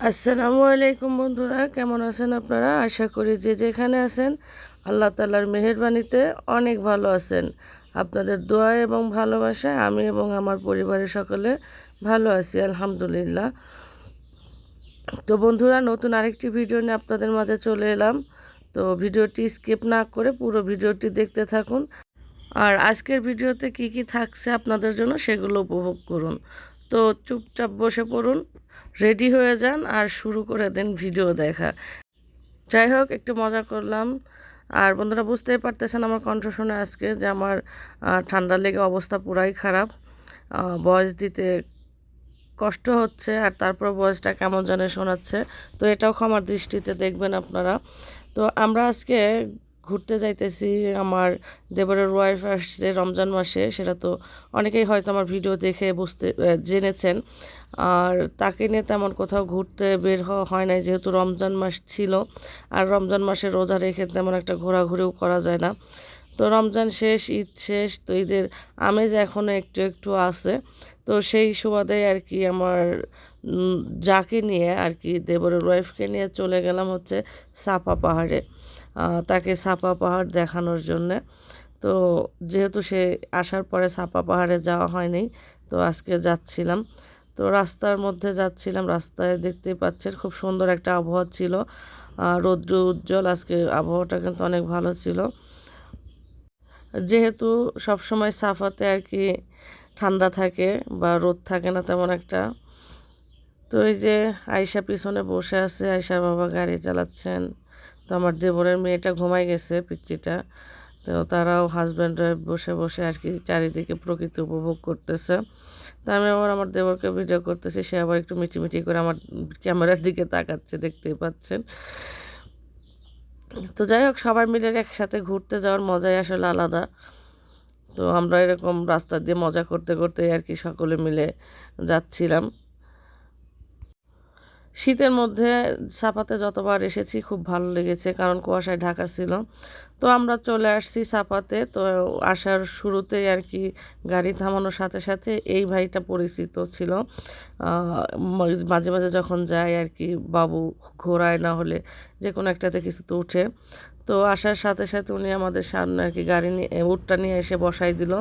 আসসালামু আলাইকুম বন্ধুরা, কেমন আছেন আপনারা? আশা করি যে যেখানে আছেন, আল্লাহ তালার মেহরবানিতে অনেক ভালো আছেন। আপনাদের দোয়া এবং ভালোবাসায় আমি এবং আমার পরিবারের সকলে ভালো আছি, আলহামদুলিল্লাহ। তো বন্ধুরা, নতুন আরেকটি ভিডিও নিয়ে আপনাদের মাঝে চলে এলাম। তো ভিডিওটি স্কিপ না করে পুরো ভিডিওটি দেখতে থাকুন। আর আজকের ভিডিওতে কি কি থাকছে আপনাদের জন্য সেগুলো উপভোগ করুন। তো চুপচাপ বসে পড়ুন। রেডি হয়ে যান আর শুরু করে দেন ভিডিও দেখা। যাই হোক, একটু মজা করলাম। আর বন্ধুরা, বুঝতেই পারতেছেন আমার কণ্ঠ শুনে আজকে যে আমার ঠান্ডা লেগে অবস্থা পুরাই খারাপ। বয়স দিতে কষ্ট হচ্ছে আর তারপর বয়সটা কেমন জানে শোনাচ্ছে। তো এটাও ক্ষমার দৃষ্টিতে দেখবেন আপনারা। তো আমরা আজকে ঘুরতে যাইতেছি, আমার দেবরের ওয়াইফ আসছে রমজান মাসে, সেটা তো অনেকেই হয়তো আমার ভিডিও দেখে বুঝতে জেনেছেন। আর তাকে নিয়ে তেমন কোথাও ঘুরতে বের হওয়া হয় নাই, যেহেতু রমজান মাস ছিল। আর রমজান মাসে রোজা রেখে তেমন একটা ঘোরাঘুরিও করা যায় না। তো রমজান শেষ, ঈদ শেষ, তো ঈদের আমেজ এখনও একটু একটু আছে। তো সেই সুবাদে আর কি আমার যাকে নিয়ে আর কি দেবরের ওয়াইফকে নিয়ে চলে গেলাম হচ্ছে সাপা পাহাড়ে। তাকে সাপা পাহাড় দেখানোর জন্যে। তো যেহেতু সে আসার পরে সাপা পাহাড়ে যাওয়া হয়নি, তো আজকে যাচ্ছিলাম। তো রাস্তার মধ্যে যাচ্ছিলাম, রাস্তায় দেখতেই পাচ্ছেন খুব সুন্দর একটা আবহাওয়া ছিল। রৌদ্র উজ্জ্বল, আজকে আবহাওয়াটা কিন্তু অনেক ভালো ছিল। যেহেতু সবসময় সাফাতে আর কি ঠান্ডা থাকে বা রোদ থাকে না তেমন একটা, তো এই যে আয়সা পিছনে বসে আছে আয়সা বাবা গাড়ি চালাচ্ছেন। তো আমার দেবরের মেয়েটা ঘুমাই গেছে, পিচ্চিটা, তো তারাও হাজব্যান্ড বসে বসে আর কি চারিদিকে প্রকৃতি উপভোগ করতেছে। তো আমি আবার আমার দেবরকে ভিডিও করতেছি, সে আবার একটু মিটি মিটি করে আমার ক্যামেরার দিকে তাকাচ্ছে, দেখতেই পাচ্ছেন। তো যাই হোক, সবাই মিলে একসাথে ঘুরতে যাওয়ার মজাই আসলে আলাদা। তো আমরা এরকম রাস্তা দিয়ে মজা করতে করতে আর কি সকলে মিলে যাচ্ছিলাম। শীতের মধ্যে সাপাতে যতবার এসেছি, খুব ভালো লেগেছে, কারণ কুয়াশায় ঢাকা ছিল। তো আমরা চলে আসছি সাপাতে তো আসার শুরুতেই আর কি গাড়ি থামানোর সাথে সাথে এই ভাইটা পরিচিত ছিল। মাঝে মাঝে যখন যায় আর কি, বাবু ঘোরায় না হলে যে কোনো একটাতে কিছু তো উঠে। তো আসার সাথে সাথে উনি আমাদের সামনে আর কি গাড়ি নিয়ে উটটা নিয়ে এসে বসাই দিল।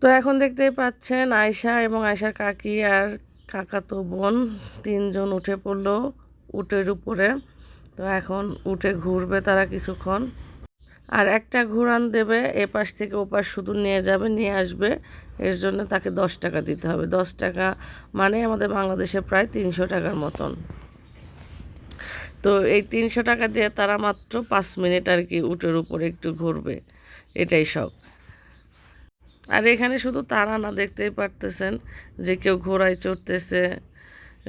তো এখন দেখতেই পাচ্ছেন আয়সা এবং আয়সার কাকি আর কাকাতো বোন তিনজন উঠে পড়ল উটের উপরে। তো এখন উঠে ঘুরবে তারা কিছুক্ষণ। আর একটা ঘুরান দেবে, এপাশ থেকে ওপাশ শুধু নিয়ে যাবে, নিয়ে আসবে। এর জন্য তাকে দশ টাকা দিতে হবে। দশ টাকা মানে আমাদের বাংলাদেশে প্রায় তিনশো টাকার মতন। তো এই তিনশো টাকা দিয়ে তারা মাত্র পাঁচ মিনিট আর কি উটের উপরে একটু ঘুরবে। এটাই সব আর এখানে শুধু তারা না দেখতেই পারতেছেন যে কেউ ঘোড়ায় চড়তেছে,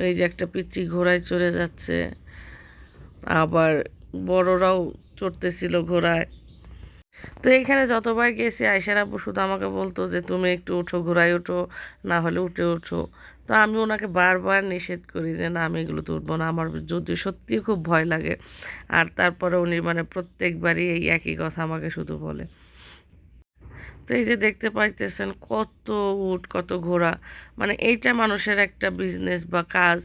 এই যে একটা পিচ্ছি ঘোড়ায় চড়ে যাচ্ছে, আবার বড়রাও চড়তেছিল ঘোড়ায়। তো এইখানে যতবার গেছি আয়সার আব্বু শুধু আমাকে বলতো যে, তুমি একটু উঠো ঘোড়ায় উঠো না হলে উঠে উঠো তো আমি ওনাকে বারবার নিষেধ করি যে, না, আমি এগুলো তুলবো না। আমার যদি সত্যিই খুব ভয় লাগে। আর তারপরে উনি মানে প্রত্যেকবারই এই একই কথা আমাকে শুধু বলে। তো এই যে দেখতে পাইতেছেন কত উট, কত ঘোড়া। মানে এইটা মানুষের একটা বিজনেস বা কাজ।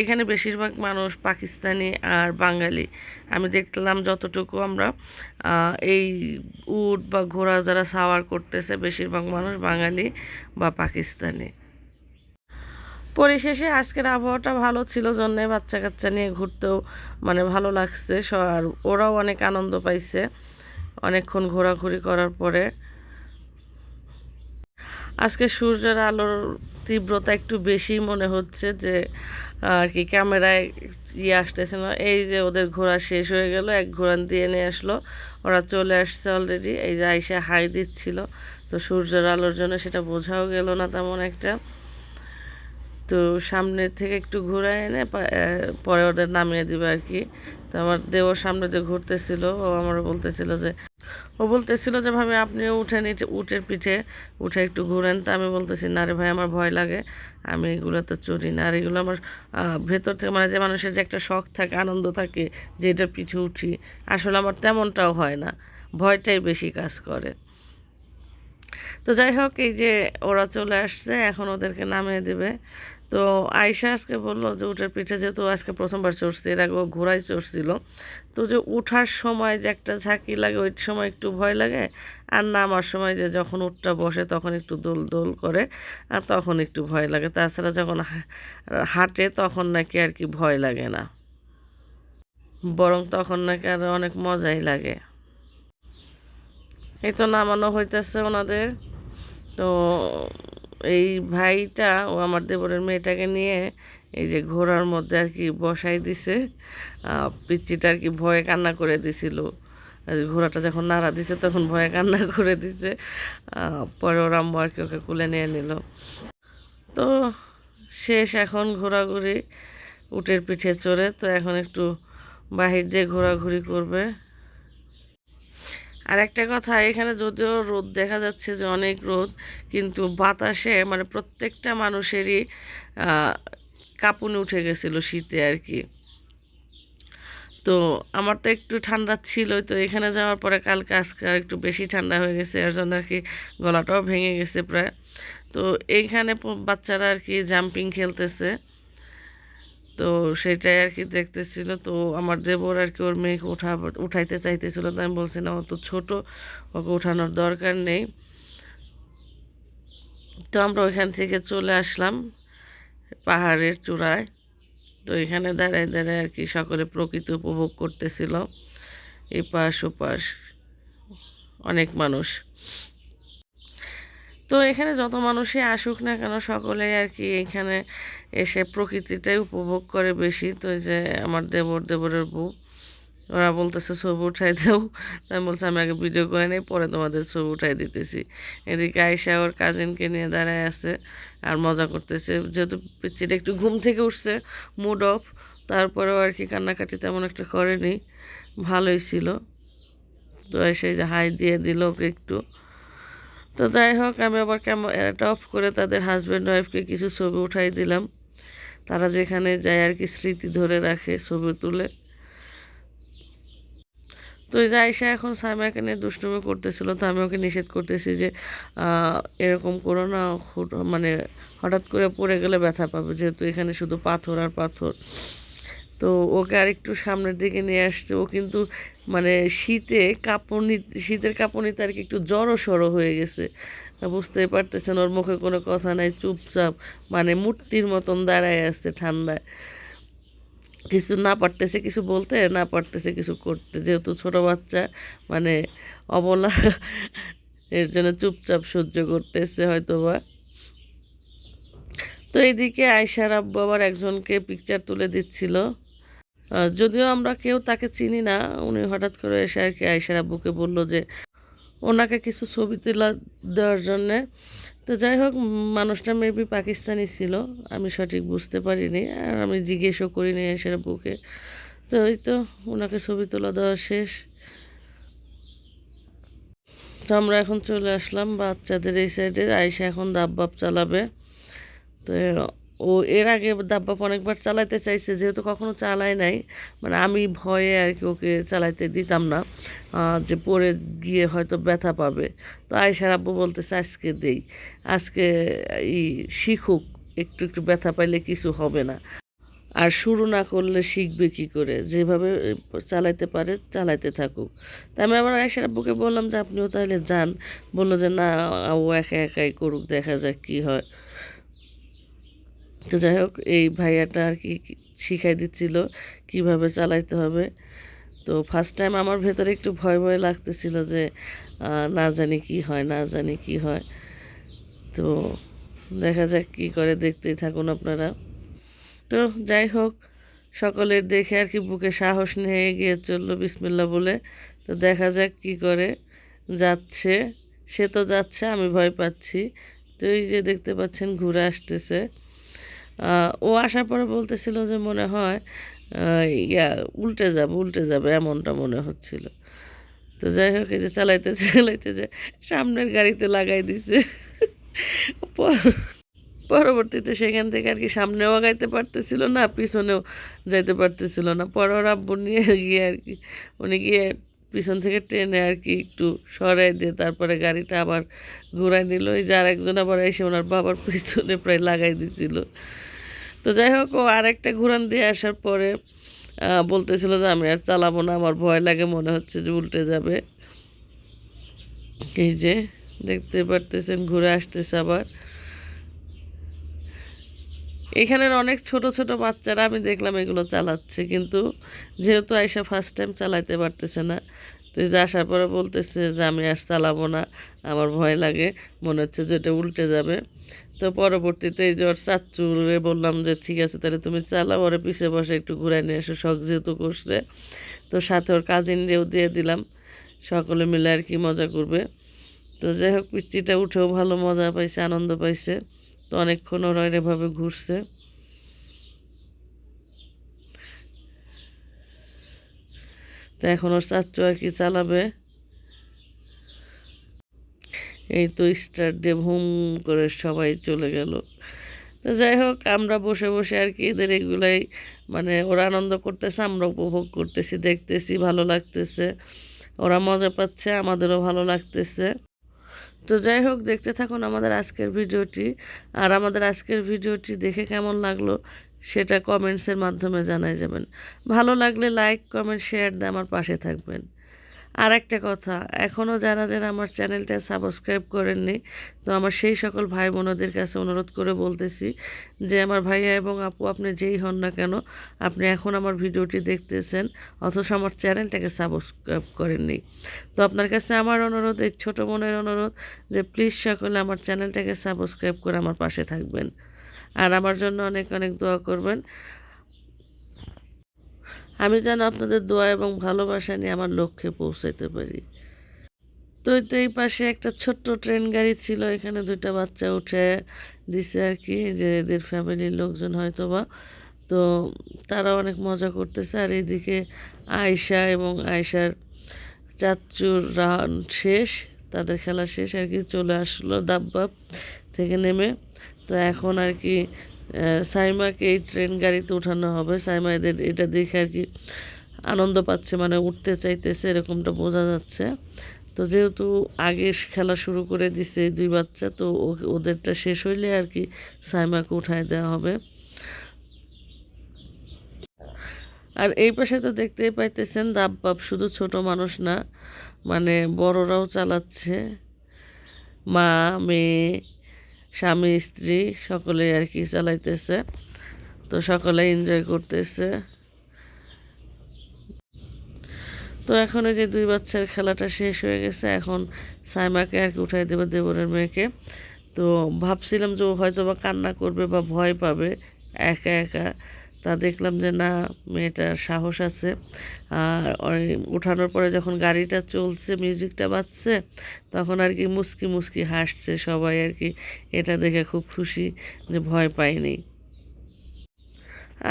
এখানে বেশিরভাগ মানুষ পাকিস্তানি আর বাঙালি। আমি দেখলাম যতটুকু আমরা এই উট বা ঘোড়া যারা সাওয়ার করতেছে বেশিরভাগ মানুষ বাঙালি বা পাকিস্তানি। পরিশেষে আজকের আবহাওয়াটা ভালো ছিল জন্যে বাচ্চা কাচ্চা নিয়ে ঘুরতেও মানে ভালো লাগছে। আর ওরাও অনেক আনন্দ পাইছে। অনেকক্ষণ ঘোরাঘুরি করার পরে। আজকে সূর্যের আলোর তীব্রতা একটু বেশি মনে হচ্ছে যে, আর কি, ক্যামেরায় ইয়ে আসতেছে না। এই যে ওদের ঘোরা শেষ হয়ে গেল, এক ঘোরান দিয়ে নিয়ে আসলো। ওরা চলে আসছে অলরেডি এই যে আইসা হাই দিচ্ছিল। তো সূর্যের আলোর জন্য সেটা বোঝাও গেল না তেমন একটা। তো সামনের থেকে একটু ঘুরে এনে পরে ওদের নামিয়ে দিবে আর কি। তো আমার দেওয়ার সামনে যে ঘুরতেছিল, ও আমার বলতেছিল যে, ও বলতেছিল যে, ভাবে, আপনিও উঠেন উটের পিঠে, উঠে একটু ঘুরেন। তা আমি বলতেছি, না রে ভাই, আমার ভয় লাগে। আমি এগুলো তো চড়ি না। আর এগুলো আমার ভেতর থেকে মানে যে মানুষের যে একটা শখ থাকে, আনন্দ থাকে, যে এটার পিঠে উঠি, আসলে আমার তেমনটাও হয় না। ভয়টাই বেশি কাজ করে। তো যাই হোক, এই যে ওরা চলে আসছে, এখন ওদেরকে নামিয়ে দেবে। তো আয়সা আজকে বলল যে, উটের পিঠে যেহেতু আজকে প্রথমবার চড়ছে, এর আগে ঘোড়ায় চড়ছিল। তো যে উঠার সময় যে একটা ঝাঁকি লাগে, ওই সময় একটু ভয় লাগে আর নামার সময় যে যখন উটটা বসে তখন একটু দোল দোল করে আর তখন একটু ভয় লাগে। তাছাড়া যখন হাঁটে তখন নাকি আর কি ভয় লাগে না। বরং তখন নাকি আর অনেক মজাই লাগে। এই তো নামানো হইতেছে ওনাদের। তো এই ভাইটা ও আমার দেবরের মেয়েটাকে নিয়ে এই যে ঘোড়ার মধ্যে আর কি বসাই দিছে। আহ, পিচ্চিটা আর কি ভয়ে কান্না করে দিছিল। ঘোড়াটা যখন নাড়া দিছে তখন ভয়ে কান্না করে দিছে। পরে ওর আম্মু আর কি ওকে কুলে নিয়ে নিল। তো শেষ এখন ঘোরাঘুরি উটের পিঠে চড়ে। তো এখন একটু বাহির দিয়ে ঘোরাঘুরি করবে। আর একটা কথা, এখানে যদিও রোদ দেখা যাচ্ছে যে অনেক রোদ, কিন্তু বাতাসে মানে প্রত্যেকটা মানুষেরই কাঁপুনি উঠে গেছিল শীতে আর কি। তো আমার তো একটু ঠান্ডা ছিল তো এখানে যাওয়ার পরে কালকে আজকে আর একটু বেশি ঠান্ডা হয়ে গেছে, এর জন্য আর কি গলাটাও ভেঙে গেছে প্রায়। তো এইখানে বাচ্চারা আর কি জাম্পিং খেলতেছে। তো সেটাই আর কি দেখতেছিল। তো আমার দেবর আর কি ওর মেয়েকে উঠা, উঠাইতে চাইতেছিল। তো আমি বলছি, না, ও তো ছোটো, ওকে উঠানোর দরকার নেই। তো আমরা ওইখান থেকে চলে আসলাম পাহাড়ের চূড়ায়। তো এখানে দাঁড়ায় দাঁড়ায় আর কি সকলে প্রকৃতি উপভোগ করতেছিল। এপাশ ওপাশ অনেক মানুষ। তো এখানে যত মানুষই আসুক না কেন, সকলেই আর কি এখানে এসে প্রকৃতিটাই উপভোগ করে বেশি। তো এই যে আমার দেবর, দেবরের বউ, ওরা বলতেছে, ছবি উঠাই দেও। আমি বলছি, আমি আগে ভিডিও করে নিই, পরে তোমাদের ছবি উঠাই দিতেছি। এদিকে আয়সা ওর কাজিনকে নিয়ে দাঁড়ায় আছে আর মজা করতেছে। যেহেতু পিচ্ছিটা একটু ঘুম থেকে উঠছে মুড অফ তারপরেও আর কি কান্নাকাটি তেমন একটা করেনি। ভালোই ছিল। তো এসে যে হাই দিয়ে দিল ওকে একটু। তো যাই হোক, আমি আবার কেমন ক্যামেরাটা অফ করে তাদের হাজব্যান্ড ওয়াইফকে কিছু ছবি উঠাই দিলাম। তারা যেখানে যায় আর কি স্মৃতি ধরে রাখে ছবি তুলে। তো এই আয়সা এখন সাইমাকে নিয়ে দুষ্টুমি করতেছিল, তো আমি ওকে নিষেধ করতেছি যে এরকম করো না মানে হঠাৎ করে পড়ে গেলে ব্যথা পাবে, যেহেতু এখানে শুধু পাথর আর পাথর। তো ওকে আর একটু সামনের দিকে নিয়ে আসছে, ও কিন্তু মানে শীতে কাঁপুনি, শীতের কাপড় কাঁপুনিতে আর কি একটু জড়ো সড়ো হয়ে গেছে। বুঝতেই পারতেছেন, ওর মুখে কোনো কথা নাই, চুপচাপ মানে মূর্তির মতন দাঁড়ায় আসছে ঠান্ডায়। কিছু না পারতেছে কিছু বলতে, না পারতেছে কিছু করতে। যেহেতু ছোট বাচ্চা মানে অবলা, এর জন্য চুপচাপ সহ্য করতেছে হয়তো বা তো এইদিকে আয়সার আব্বু আবার একজনকে পিকচার তুলে দিচ্ছিল। যদিও আমরা কেউ তাকে চিনি না, উনি হঠাৎ করে এসে আর কি আয়সার আব্বুকে বলল যে ওনাকে কিছু ছবি তোলা দেওয়ার জন্যে। তো যাই হোক, মানুষটা মেবি পাকিস্তানি ছিল, আমি সঠিক বুঝতে পারিনি, আর আমি জিজ্ঞেসও করিনি আয়সার বুকে। তো ওই তো, ওনাকে ছবি তোলা দেওয়া শেষ। তো আমরা এখন চলে আসলাম বাচ্চাদের এই সাইডে আয়সা এখন দাব্বাব চালাবে। তো ও এর আগে দাব্বাব অনেকবার চালাইতে চাইছে, যেহেতু কখনো চালায় নাই মানে আমি ভয়ে আর কি ওকে চালাইতে দিতাম না যে পড়ে গিয়ে হয়তো ব্যথা পাবে। তো আয়সার আব্বু বলতেছে, আজকে দেই, আজকে এই শিখুক, একটু একটু ব্যথা পাইলে কিছু হবে না। আর শুরু না করলে শিখবে কি করে? যেভাবে চালাইতে পারে, চালাইতে থাকুক। তা আমি আবার আয়সার আব্বুকে বললাম যে, আপনিও তাহলে যান। বলল যে, না, ও একা একাই করুক, দেখা যাক কি হয়। তো যাই হোক, এই ভাইয়াটা আর কি শিখাই দিচ্ছিল কীভাবে চালাইতে হবে। তো ফার্স্ট টাইম আমার ভেতরে একটু ভয় ভয় লাগতেছিল যে না জানি কি হয়, না জানি কি হয়। তো দেখা যাক কি করে, দেখতেই থাকুন আপনারা। তো যাই হোক, সকলের দেখে আর কি বুকে সাহস নিয়ে এগিয়ে চলল বিসমিল্লা বলে। তো দেখা যাক কি করে, যাচ্ছে, সে তো যাচ্ছে, আমি ভয় পাচ্ছি। তো এই যে দেখতে পাচ্ছেন, ঘুরে আসতেছে। ও আসার পরে বলতেছিল যে মনে হয় ইয়া, উল্টে যাবে উল্টে যাবে, এমনটা মনে হচ্ছিল। তো যাই হোক, এই যে চালাইতে চালাইতে যে সামনের গাড়িতে লাগাই দিছে। পরবর্তীতে সেখান থেকে আর কি সামনেও আগাইতে পারতেছিল না, পিছনেও যাইতে পারতেছিল না। পরে আব্বু নিয়ে গিয়ে আর কি, উনি গিয়ে পিছন থেকে টেনে আর কি একটু সরাই দিয়ে তারপরে গাড়িটা আবার ঘুরাই নিল। এই যে আরেকজন আবার এসে ওনার বাবার পিছনে প্রায় লাগাই দিছিল। তো যাই হোক, ও আরেকটা ঘুরান দিয়ে আসার পরে বলতেছিল যে আমি আর চালাবো না, আমার ভয় লাগে, মনে হচ্ছে যে উল্টে যাবে। এই যে, দেখতে পারতেছেন, ঘুরে আসতেছে আবার। এখানের অনেক ছোট ছোট বাচ্চারা আমি দেখলাম এগুলো চালাচ্ছে, কিন্তু যেহেতু আয়সা ফার্স্ট টাইম চালাইতে পারতেছে না তো যে আসার পরে বলতেছে যে আমি আর চালাবো না, আমার ভয় লাগে, মনে হচ্ছে যে এটা উল্টে যাবে। তো পরবর্তীতে এই যে ওর চাচ্চুরে বললাম যে, ঠিক আছে, তাহলে তুমি চালাও, ওরে পিছে বসে একটু ঘুরাই নিয়ে এসো, শখ যেহেতু করছে। তো সাথে ওর কাজিন কাজিনরেও দিয়ে দিলাম, সকলে মিলে আর কি মজা করবে। তো যাই হোক, পিচ্চিটা উঠেও ভালো মজা পাইছে, আনন্দ পাইছে। তো অনেকক্ষণ ওরা এভাবে ঘুরছে। তো এখন ওর চাচ্চু আর কি চালাবে। এই তো স্টার দিয়ে ভুম করে সবাই চলে গেল। তো যাই হোক, আমরা বসে বসে আর কি এদের এগুলাই মানে ওরা আনন্দ করতেছে, আমরা উপভোগ করতেছি, দেখতেছি, ভালো লাগতেছে। ওরা মজা পাচ্ছে, আমাদেরও ভালো লাগতেছে। তো যাই হোক, দেখতে থাকুন আমাদের আজকের ভিডিওটি। আর আমাদের আজকের ভিডিওটি দেখে কেমন লাগল সেটা কমেন্টসের মাধ্যমে জানাই যাবেন। ভালো লাগলে লাইক কমেন্ট শেয়ার দিয়ে আমার পাশে থাকবেন। আর একটা কথা এখনও যারা যারা আমার চ্যানেলটা সাবস্ক্রাইব করেননি, তো আমার সেই সকল ভাই বোনদের কাছে অনুরোধ করে বলতেছি যে, আমার ভাইয়া এবং আপু, আপনি যেই হন না কেন, আপনি এখন আমার ভিডিওটি দেখতেছেন, অথচ আমার চ্যানেলটাকে সাবস্ক্রাইব করেননি। তো আপনার কাছে আমার অনুরোধ, এই ছোটো মনের অনুরোধ যে প্লিজ সকলে আমার চ্যানেলটাকে সাবস্ক্রাইব করে আমার পাশে থাকবেন। আর আমার জন্য অনেক অনেক দোয়া করবেন। আমি যেন আপনাদের দোয়া এবং ভালোবাসা নিয়ে আমার লক্ষ্যে পৌঁছাইতে পারি। তো এই পাশে একটা ছোট্ট ট্রেন গাড়ি ছিল, এখানে দুইটা বাচ্চা উঠে দিছে আর কি যে এদের ফ্যামিলির লোকজন হয়তো বা তো তারা অনেক মজা করতেছে আর এইদিকে আয়শা এবং আয়শার চাচ্চুর রান শেষ, তাদের খেলা শেষ আর কি, চলে আসলো দাব্বাব থেকে নেমে। তো এখন আর কি সাইমাকে এই ট্রেন গাড়িতে উঠানো হবে। সাইমা এদের এটা দেখে আর কি আনন্দ পাচ্ছে মানে উঠতে চাইতেছে, এরকমটা বোঝা যাচ্ছে। তো যেহেতু আগে খেলা শুরু করে দিছে দুই বাচ্চা, তো ওদেরটা শেষ হইলে আর কি সাইমাকে উঠায় দেওয়া হবে। আর এই পাশে তো দেখতেই পাইতেছেন দাব্বাব শুধু ছোট মানুষ না মানে বড়রাও চালাচ্ছে। মা, মেয়ে স্বামী, স্ত্রী সকলে আর কি চালাইতেছে। তো সকলে এনজয় করতেছে। তো এখন এই যে দুই বাচ্চার খেলাটা শেষ হয়ে গেছে। এখন সাইমাকে আর কি উঠাই দেবে দেবরের মেয়েকে। তো ভাবছিলাম যে ও হয়তো বা কান্না করবে বা ভয় পাবে, একা একা। তা দেখলাম যে না, মেয়েটার সাহস আছে। আর উঠানোর পরে যখন গাড়িটা চলছে, মিউজিকটা বাজছে, তখন আর কি মুস্কি মুস্কি হাসছে সবাই আর কি। এটা দেখে খুব খুশি যে ভয় পায়নি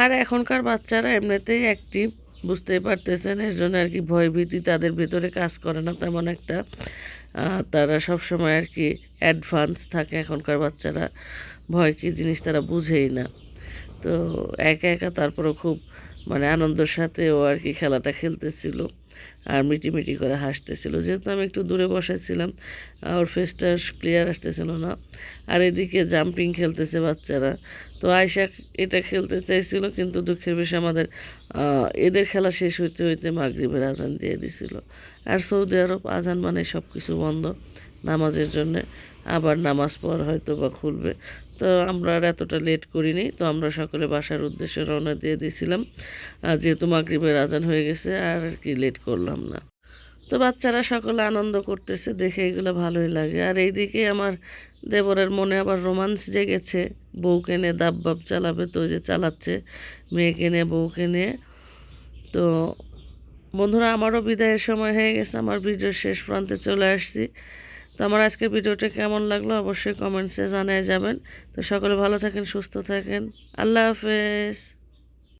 আর এখনকার বাচ্চারা এমনিতেই অ্যাক্টিভ বুঝতেই পারতেছেন, এর জন্য আর কি ভয়ভীতি তাদের ভেতরে কাজ করে না তেমন একটা। তারা সব সময় আর কি অ্যাডভান্স থাকে এখনকার বাচ্চারা। ভয় কী জিনিস তারা বুঝেই না। তো একা একা তারপরে খুব মানে আনন্দের সাথে ও আর কি খেলাটা খেলতেছিল আর মিটিমিটি করে হাসতেছিল। যেহেতু আমি একটু দূরে বসেছিলাম ওর ফেসটা ক্লিয়ার আসতেছিল না। আর এদিকে জাম্পিং খেলতেছে বাচ্চারা। তো আয়সা এটা খেলতে চাইছিল, কিন্তু দুঃখের বিষয় আমাদের এদের খেলা শেষ হইতে হইতে মাগরিবের আজান দিয়ে দিছিল। আর সৌদি আরব আজান মানে সব কিছু বন্ধ, নামাজের জন্যে। আবার নামাজ পর হয়তো বা খুলবে। তো আমরা আর এতটা লেট করিনি। তো আমরা সকলে বাসার উদ্দেশ্যে রওনা দিয়ে দিয়েছিলাম। যেহেতু মাগরিবের আজান হয়ে গেছে, আর কি লেট করলাম না। তো বাচ্চারা সকলে আনন্দ করতেছে, দেখে এগুলো ভালোই লাগে। আর এইদিকে আমার দেবরের মনে আবার রোমান্স জেগেছে। বউকে নিয়ে দাববাব চালাবে, তো যে চালাচ্ছে। মেয়েকে নিয়ে বউকে নিয়ে তো বন্ধুরা, আমারও বিদায়ের সময় হয়ে গেছে। আমার ভিডিও শেষ প্রান্তে চলে আসছি। তো আমার আজকের ভিডিওটা কেমন লাগল অবশ্যই কমেন্টসে জানিয়ে যাবেন। তো সকলে ভালো থাকেন, সুস্থ থাকেন। আল্লাহ হাফেজ।